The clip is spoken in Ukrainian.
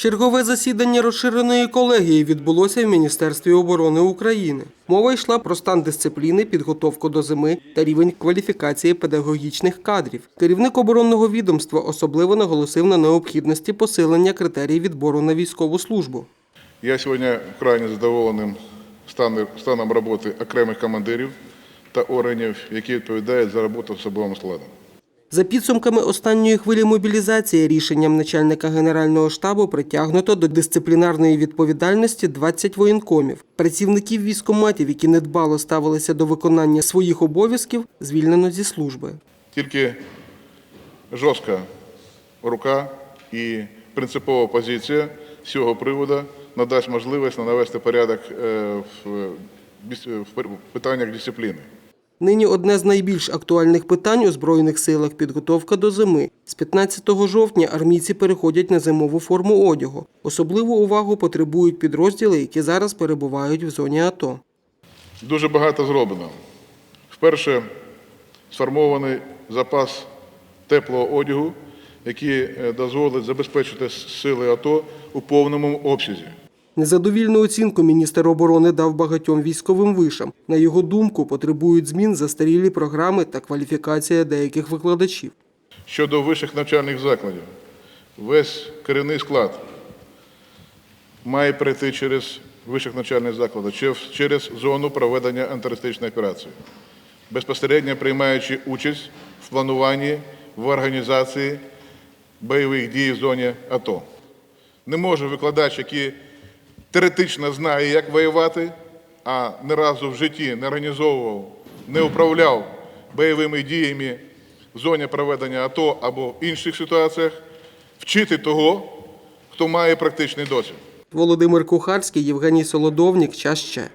Чергове засідання розширеної колегії відбулося в Міністерстві оборони України. Мова йшла про стан дисципліни, підготовку до зими та рівень кваліфікації педагогічних кадрів. Керівник оборонного відомства особливо наголосив на необхідності посилення критерій відбору на військову службу. Я сьогодні крайне задоволеним станом, роботи окремих командирів та органів, які відповідають за роботу особовим складом. За підсумками останньої хвилі мобілізації рішенням начальника Генерального штабу притягнуто до дисциплінарної відповідальності 20 воєнкомів. Працівників військоматів, які недбало ставилися до виконання своїх обов'язків, звільнено зі служби. Тільки жорстка рука і принципова позиція з цього приводу надасть можливість навести порядок е, в, питаннях дисципліни. Нині одне з найбільш актуальних питань у Збройних силах – підготовка до зими. З 15 жовтня армійці переходять на зимову форму одягу. Особливу увагу потребують підрозділи, які зараз перебувають в зоні АТО. Дуже багато зроблено. Вперше сформований запас теплого одягу, який е, дозволить забезпечити сили АТО у повному обсязі. Незадовільну оцінку міністр оборони дав багатьом військовим вишам. На його думку, потребують змін застарілі програми та кваліфікація деяких викладачів. Щодо вищих навчальних закладів, весь керівний склад має пройти через вищих навчальних закладів, чер- через зону проведення антитерористичної операції, безпосередньо приймаючи участь в плануванні в організації бойових дій в зоні АТО. Не може викладач, який теоретично знає, як воювати, а не разу в житті не організовував, не управляв бойовими діями в зоні проведення АТО або в інших ситуаціях, вчити того, хто має практичний досвід. Володимир Кухарський, Євгеній Солодовнік. Час ще.